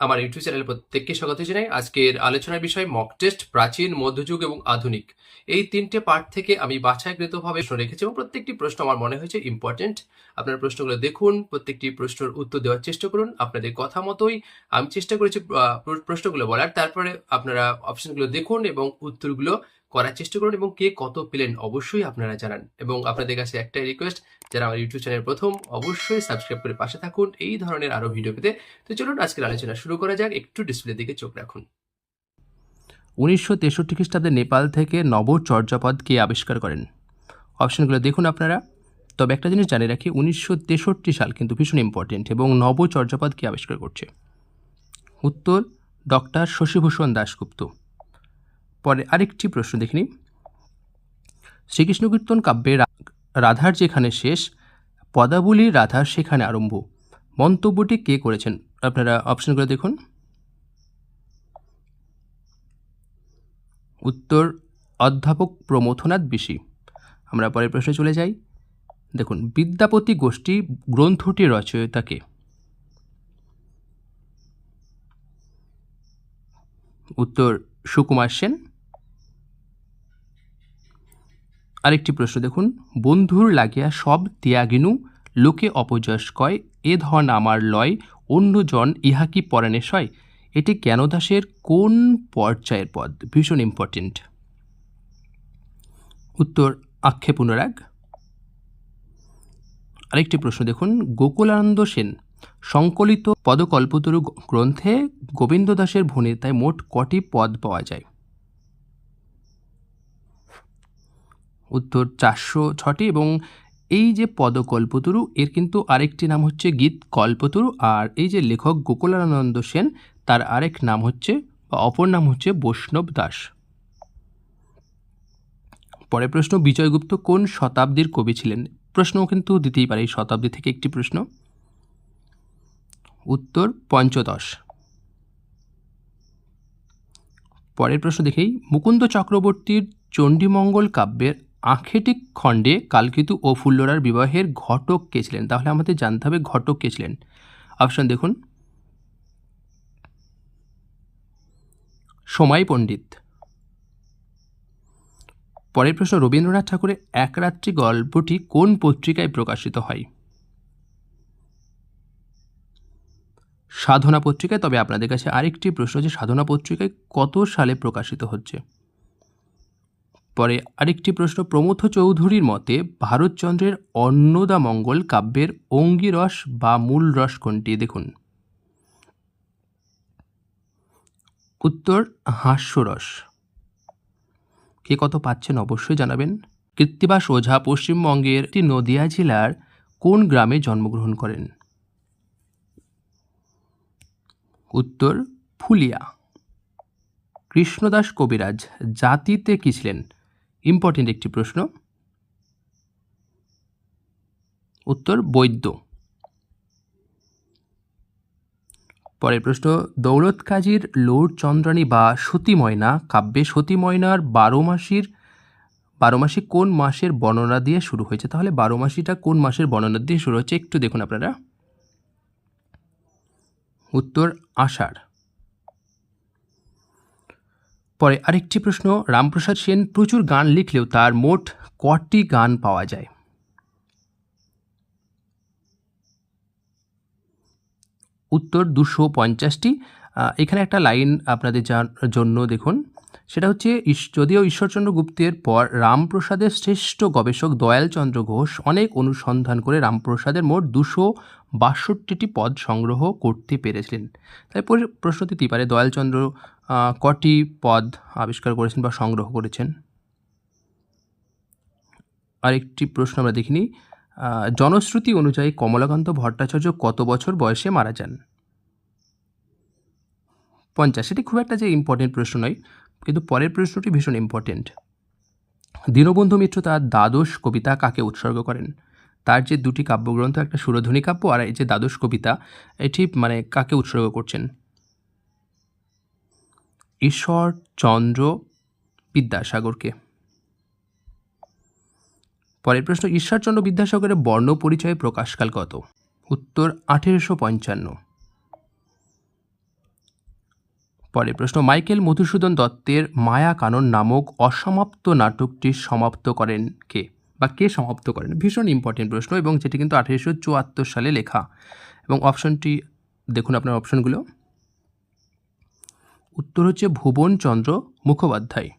আমার ইউটিউব চ্যানেলে প্রত্যেককে স্বাগত জানাই। আজকের আলোচনার বিষয় মক টেস্ট প্রাচীন, মধ্যযুগ এবং আধুনিক। এই তিনটে পার্ট থেকে আমি বাছাইকৃতভাবে প্রশ্ন রেখেছি এবং প্রত্যেকটি প্রশ্ন আমার মনে হয়েছে ইম্পর্টেন্ট আপনার প্রশ্নগুলো দেখুন, প্রত্যেকটি প্রশ্নের উত্তর দেওয়ার চেষ্টা করুন। আপনাদের কথা মতোই আমি চেষ্টা করেছি প্রশ্নগুলো বলার। তারপরে আপনারা অপশনগুলো দেখুন এবং উত্তরগুলো করার চেষ্টা করুন এবং কে কত পেলেন অবশ্যই আপনারা জানান। এবং আপনাদের কাছে একটাই রিকোয়েস্ট যারা আমার ইউটিউব চ্যানেল প্রথম, অবশ্যই সাবস্ক্রাইব করে পাশে থাকুন। এই ধরনের আরও ভিডিও পেতে। তো চলুন আজকের আলোচনা শুরু করা যাক। একটু ডিসপ্লে দিকে চোখ রাখুন। উনিশশো তেষট্টি খ্রিস্টাব্দে নেপাল থেকে নব চর্যাপদ কে আবিষ্কার করেন। অপশনগুলো দেখুন আপনারা। তবে একটা জিনিস জানিয়ে রাখি, উনিশশো তেষট্টি সাল কিন্তু ভীষণ ইম্পর্টেন্ট এবং নব চর্যাপদ কে আবিষ্কার করছে। উত্তর ডক্টর শশীভূষণ দাশগুপ্ত। পরে আরেকটি প্রশ্ন দেখিনি শ্রীকৃষ্ণ কীর্তন কাব্যে রাধার যেখানে শেষ, পদাবলী রাধার সেখানে আরম্ভ। মন্তব্যটি কে করেছেন? আপনারা অপশনগুলো দেখুন। উত্তর, অধ্যাপক প্রমথনাথ বিশি। আমরা পরের প্রশ্নে চলে যাই। দেখুন, বিদ্যাপতি গোষ্ঠী গ্রন্থটির রচয়িতাকে। উত্তর, সুকুমার সেন। আরেকটি প্রশ্ন দেখুন, বন্ধুর লাগিয়া সব ত্যাগিনু, লোকে অপযশ কয়, এ ধন আমার লয় অন্যজন ইহা কি পরাণে সয়? এটি কেন দাসের, কোন পর্যায়ের পদ? ভীষণ ইম্পর্টেন্ট উত্তর, আক্ষেপ অনুরাগ। আরেকটি প্রশ্ন দেখুন, গোকুলানন্দ সেন, সংকলিত পদকল্পতরু গ্রন্থে গোবিন্দ দাসের ভণিতায় মোট কটি পদ পাওয়া যায়? উত্তর চারশো ছটি এবং এই যে পদকল্পতরু, এর কিন্তু আরেকটি নাম হচ্ছে গীত কল্পতরু আর এই যে লেখক গোকুলানন্দ সেন, তার আরেক নাম হচ্ছে বা অপর নাম হচ্ছে বৈষ্ণব দাস। পরের প্রশ্ন, বিজয়গুপ্ত কোন শতাব্দীর কবি ছিলেন? প্রশ্ন কিন্তু দিতেই পারে, এই শতাব্দী থেকে একটি প্রশ্ন। উত্তর, পঞ্চদশ। পরের প্রশ্ন দেখেই, মুকুন্দ চক্রবর্তীর চণ্ডীমঙ্গল কাব্যের আখেটিক খণ্ডে কালকিতু ও ফুল্লরার বিবাহের ঘটক কে ছিলেন? তাহলে আমাদের জানতে হবে ঘটক কে ছিলেন। অপশন দেখুন। সময় পণ্ডিত। পরের প্রশ্ন, রবীন্দ্রনাথ ঠাকুরের এক রাত্রি গল্পটি কোন পত্রিকায় প্রকাশিত হয়? সাধনা পত্রিকায়। তবে আপনাদের কাছে আরেকটি প্রশ্ন যে সাধনা পত্রিকায় কত সালে প্রকাশিত হচ্ছে? পরে আরেকটি প্রশ্ন, প্রমথ চৌধুরীর মতে ভারতচন্দ্রের অন্নদামঙ্গল কাব্যের অঙ্গিরস বা মূল রস কোনটি? দেখুন। উত্তর, হাস্যরস। কে কত পাচ্ছেন অবশ্যই জানাবেন। কৃত্তিবাস ওঝা পশ্চিমবঙ্গের একটি নদিয়া জেলার কোন গ্রামে জন্মগ্রহণ করেন? উত্তর, ফুলিয়া। কৃষ্ণদাস কবিরাজ, জাতিতে কি ছিলেন? ইম্পর্টেন্ট একটি প্রশ্ন। উত্তর, বৈদ্য। পরের প্রশ্ন, দৌলত কাজীর লৌর চন্দ্রাণী বা সতীময়না কাব্যে সতী ময়নার বারো মাসির, বারো মাসে কোন মাসের বর্ণনা দিয়ে শুরু হয়েছে? তাহলে বারো মাসিটা কোন মাসের বর্ণনা দিয়ে শুরু হচ্ছে একটু দেখুন আপনারা। উত্তর, আষাঢ়। পরে আরেকটি প্রশ্ন, রামপ্রসাদ সেন প্রচুর গান লিখলেও তার মোট কটি গান পাওয়া যায়? উত্তর দুশো পঞ্চাশটি। এখানে একটা লাইন আপনাদের জান- জন্য দেখুন। সেটা হচ্ছে যদিও ঈশ্বরচন্দ্র গুপ্তের পর রামপ্রসাদের শ্রেষ্ঠ গবেষক দয়ালচন্দ্র ঘোষ অনেক অনুসন্ধান করে রামপ্রসাদের মোট দুশো বাষট্টিটি পদ সংগ্রহ করতে পেরেছিলেন। তাই পরে- প্রশ্ন দিতেই পারে? দয়ালচন্দ্র কটি পদ আবিষ্কার করেছেন বা সংগ্রহ করেছেন? আরেকটি প্রশ্ন আমরা দেখিনি। জনশ্রুতি অনুযায়ী কমলাকান্ত ভট্টাচার্য কত বছর বয়সে মারা যান? পঞ্চাশ এটি খুব একটা যে ইম্পর্টেন্ট প্রশ্ন নয়। কিন্তু পরের প্রশ্নটি ভীষণ ইম্পর্টেন্ট দীনবন্ধু মিত্র তার দ্বাদশ কবিতা কাকে উৎসর্গ করেন? তার যে দুটি কাব্যগ্রন্থ, একটা সুরধ্বনি কাব্য আর এই যে দ্বাদশ কবিতা, এটি মানে কাকে উৎসর্গ করছেন? ঈশ্বর চন্দ্র বিদ্যাসাগরকে। পরের প্রশ্ন ঈশ্বরচন্দ্র বিদ্যাসাগরের বর্ণ পরিচয় প্রকাশকাল কত? উত্তর আঠেরোশো পঞ্চান্ন। পরের প্রশ্ন, মাইকেল মধুসূদন দত্তের মায়া কানন নামক অসমাপ্ত নাটকটি সমাপ্ত করেন কে? বা কে সমাপ্ত করেন? ভীষণ ইম্পর্টেন্ট প্রশ্ন এবং যেটি কিন্তু আঠেরোশো চুয়াত্তর সালে লেখা। এবং অপশনটি দেখুন আপনার অপশনগুলো উত্তর হচ্ছে ভুবনচন্দ্র মুখোপাধ্যায়।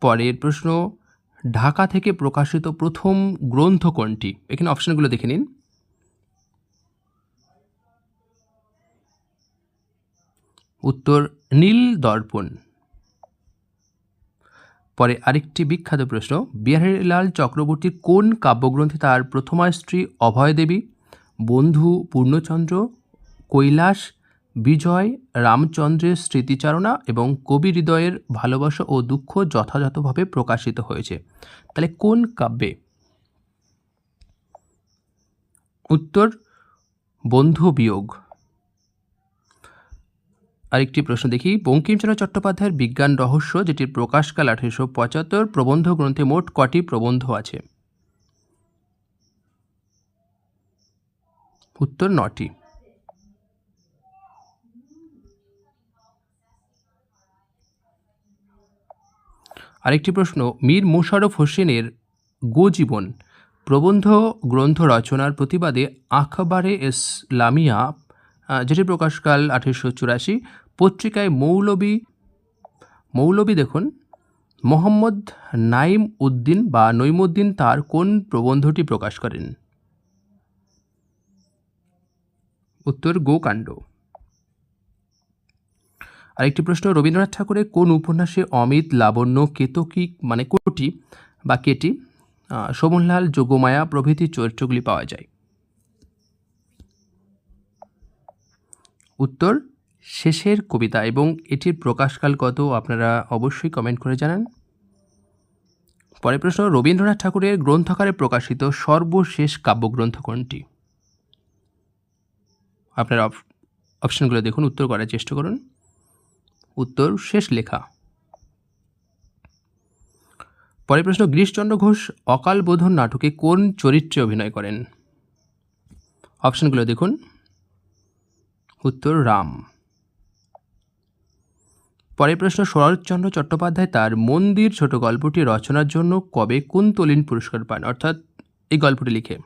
পরের প্রশ্ন, ঢাকা থেকে প্রকাশিত প্রথম গ্রন্থ কোনটি? এখানে অপশনগুলো দেখে নিন। উত্তর নীল দর্পণ। পরে আরেকটি বিখ্যাত প্রশ্ন, বিহারীলাল চক্রবর্তীর কোন কাব্যগ্রন্থে তার প্রথমা স্ত্রী অভয় দেবী, বন্ধু পূর্ণচন্দ্র, কৈলাস, বিজয়, রামচন্দ্রের স্মৃতিচারণা এবং কবি হৃদয়ের ভালোবাসা ও দুঃখ যথাযথভাবে প্রকাশিত হয়েছে? তাহলে কোন কাব্যে? উত্তর, বন্ধু বিয়োগ। আরেকটি প্রশ্ন দেখি। বঙ্কিমচন্দ্র চট্টোপাধ্যায়ের বিজ্ঞান রহস্য, যেটির প্রকাশকাল আঠেরোশো পঁচাত্তর, প্রবন্ধ গ্রন্থে মোট কটি প্রবন্ধ আছে? উত্তর নটি। আরেকটি প্রশ্ন, মীর মুশারফ হোসেনের গোজীবন প্রবন্ধ গ্রন্থ রচনার প্রতিবাদে আখবারে ইসলামিয়া যেটি প্রকাশকাল আঠেরোশো চুরাশি। পত্রিকায় মৌলবী মৌলবী দেখুন, মোহাম্মদ নাইম উদ্দিন বা নইমুদ্দিন তার কোন প্রবন্ধটি প্রকাশ করেন? উত্তর, গোকাণ্ড। আরেকটি প্রশ্ন, রবীন্দ্রনাথ ঠাকুরের কোন উপন্যাসে অমিত, লাবণ্য, কেতকী মানে কোটি বা কেটি শোভনলাল, যোগমায়া প্রভৃতি চরিত্রগুলি পাওয়া যায়? উত্তর, শেষের কবিতা এবং এটির প্রকাশকাল কত আপনারা অবশ্যই কমেন্ট করে জানান। পরের প্রশ্ন, রবীন্দ্রনাথ ঠাকুরের গ্রন্থাকারে প্রকাশিত সর্বশেষ কাব্যগ্রন্থ কোনটি আপনারা অপ- অপশনগুলো দেখুন, উত্তর করার চেষ্টা করুন। উত্তর, শেষ লেখা। পরের প্রশ্ন, গিরিশচন্দ্র ঘোষ অকাল বোধন নাটকে কোন চরিত্রে অভিনয় করেন? অপশনগুলো দেখুন। উত্তর রাম। পরের প্রশ্ন, শরৎচন্দ্র চট্টোপাধ্যায় তার মন্দির ছোট গল্পটি রচনার জন্য কবে কুন্তলিন পুরস্কার পান? অর্থাৎ এই গল্পটি লিখে।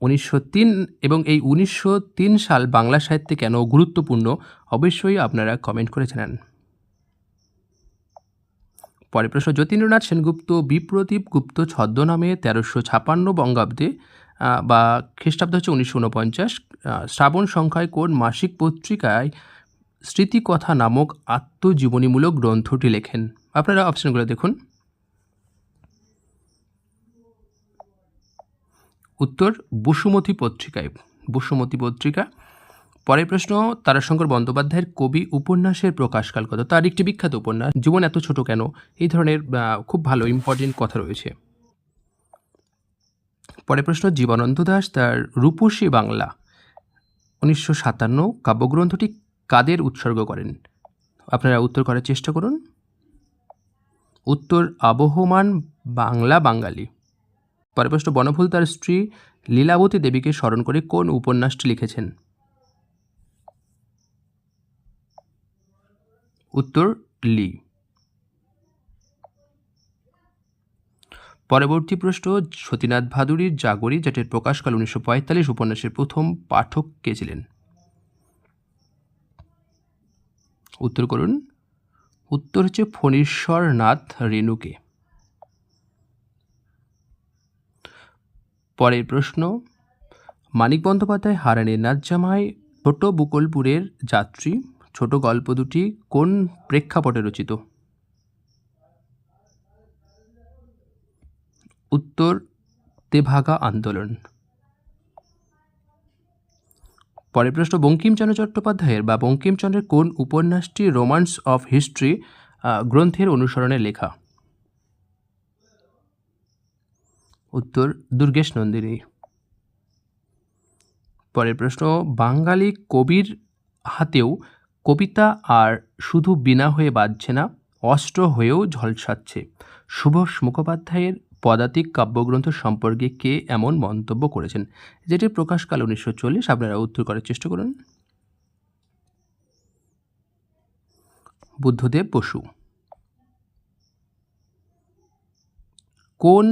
উনিশশো তিন এবং এই উনিশশো তিন সাল বাংলা সাহিত্যে কেন গুরুত্বপূর্ণ, অবশ্যই আপনারা কমেন্ট করে জানান। পরের প্রশ্ন, যতীন্দ্রনাথ সেনগুপ্ত বিপ্রদীপ গুপ্ত ছদ্মনামে তেরোশো ছাপান্ন বঙ্গাব্দে বা খ্রিস্টাব্দ হচ্ছে উনিশশো উনপঞ্চাশ শ্রাবণ সংখ্যায় কোন মাসিক পত্রিকায় স্মৃতিকথা নামক আত্মজীবনীমূলক গ্রন্থটি লেখেন? আপনারা অপশনগুলো দেখুন। উত্তর, বসুমতী পত্রিকায়। বসুমতী পত্রিকা। পরের প্রশ্ন, তারাশঙ্কর বন্দ্যোপাধ্যায়ের কবি উপন্যাসের প্রকাশকাল কত? তার একটি বিখ্যাত উপন্যাস, জীবন এত ছোট কেন? এই ধরনের খুব ভালো ইম্পর্টেন্ট কথা রয়েছে। পরের প্রশ্ন, জীবনানন্দ দাস তার রূপসী বাংলা উনিশশো সাতান্ন কাব্যগ্রন্থটি কাদের উৎসর্গ করেন? আপনারা উত্তর করার চেষ্টা করুন। উত্তর, আবহমান বাংলা বাঙালি। পরের প্রশ্ন, বনফুল তার স্ত্রী লীলাবতী দেবীকে স্মরণ করে কোন উপন্যাসটি লিখেছেন? উত্তর, লি। পরবর্তী প্রশ্ন, সতীনাথ ভাদুরীর জাগরী যেটির প্রকাশকাল উনিশশো পঁয়তাল্লিশ উপন্যাসের প্রথম পাঠক কে ছিলেন? উত্তর করুন। উত্তর হচ্ছে ফণীশ্বরনাথ রেণুকে পরের প্রশ্ন, মানিক বন্দ্যোপাধ্যায় হারানের নাথজামাই ছোট বুকলপুরের যাত্রী, ছোট গল্প দুটি কোন প্রেক্ষাপটে রচিত? উত্তর তেভাগা আন্দোলন। পরের প্রশ্ন, বঙ্কিমচন্দ্র চট্টোপাধ্যায়ের বা বঙ্কিমচন্দ্রের কোন উপন্যাসটি রোমান্স অফ হিস্ট্রি গ্রন্থের অনুসরণে লেখা? উত্তর, দুর্গেশ নন্দিনী। পরের প্রশ্ন, বাঙালি কবির হাতেও কবিতা আর শুধু বিনা হয়ে বাজছে না, অস্ত্র হয়েও ঝলসাচ্ছে। সুভাষ মুখোপাধ্যায়ের পদাতিক কাব্যগ্রন্থ সম্পর্কে কে এমন মন্তব্য করেছেন যেটির প্রকাশকাল উনিশশো চল্লিশ? আপনারা উত্তর করার চেষ্টা করুন। বুদ্ধদেব বসু। কোন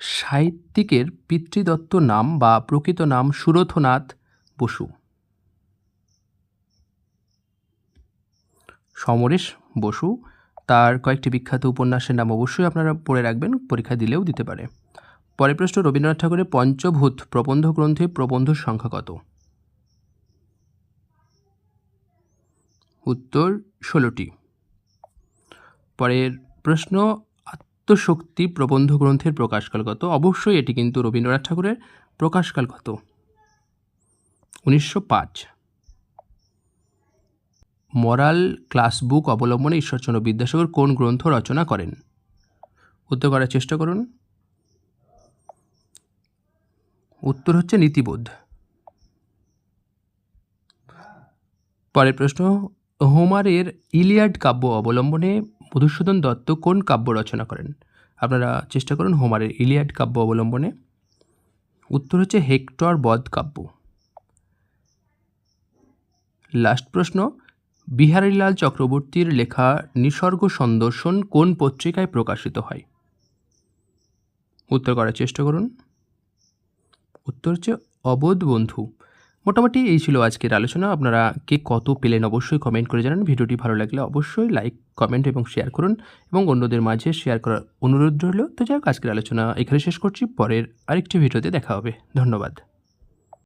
সাহিত্যিকের পিতৃদত্ত নাম বা প্রকৃত নাম সুরথনাথ বসু? সমরেশ বসু। তার কয়েকটি বিখ্যাত উপন্যাসের নাম অবশ্যই আপনারা পড়ে রাখবেন, পরীক্ষা দিলেও দিতে পারে। পরের প্রশ্ন, রবীন্দ্রনাথ ঠাকুরের পঞ্চভূত প্রবন্ধ গ্রন্থে প্রবন্ধ সংখ্যা কত? উত্তর, ষোলোটি। পরের প্রশ্ন, আত্মশক্তি প্রবন্ধ গ্রন্থের প্রকাশকাল কত? অবশ্যই এটি কিন্তু রবীন্দ্রনাথ ঠাকুরের প্রকাশকাল কত? উনিশশো পাঁচ। মরাল ক্লাস বুক অবলম্বনে ঈশ্বরচন্দ্র বিদ্যাসাগর কোন গ্রন্থ রচনা করেন? উত্তর করার চেষ্টা করুন। উত্তর হচ্ছে নীতিবোধ। পরের প্রশ্ন, হোমারের ইলিয়াড কাব্য অবলম্বনে মধুসূদন দত্ত কোন কাব্য রচনা করেন? আপনারা চেষ্টা করুন হোমারের ইলিয়াড কাব্য অবলম্বনে। উত্তর হচ্ছে হেক্টর বধ কাব্য। লাস্ট প্রশ্ন বিহারীলাল চক্রবর্তীর লেখা নিসর্গ সন্দর্শন কোন পত্রিকায় প্রকাশিত হয়? উত্তর করার চেষ্টা করুন। উত্তর হচ্ছে অবোধ বন্ধু। মোটামুটি এই ছিল আজকের আলোচনা। আপনারা কে কত পেলেন অবশ্যই কমেন্ট করে জানান। ভিডিওটি ভালো লাগলে অবশ্যই লাইক কমেন্ট এবং শেয়ার করুন এবং অন্যদের মাঝে শেয়ার করার অনুরোধ রইল। তো যাই হোক, আজকের আলোচনা এখানে শেষ করছি। পরের আরেকটি ভিডিওতে দেখা হবে। ধন্যবাদ।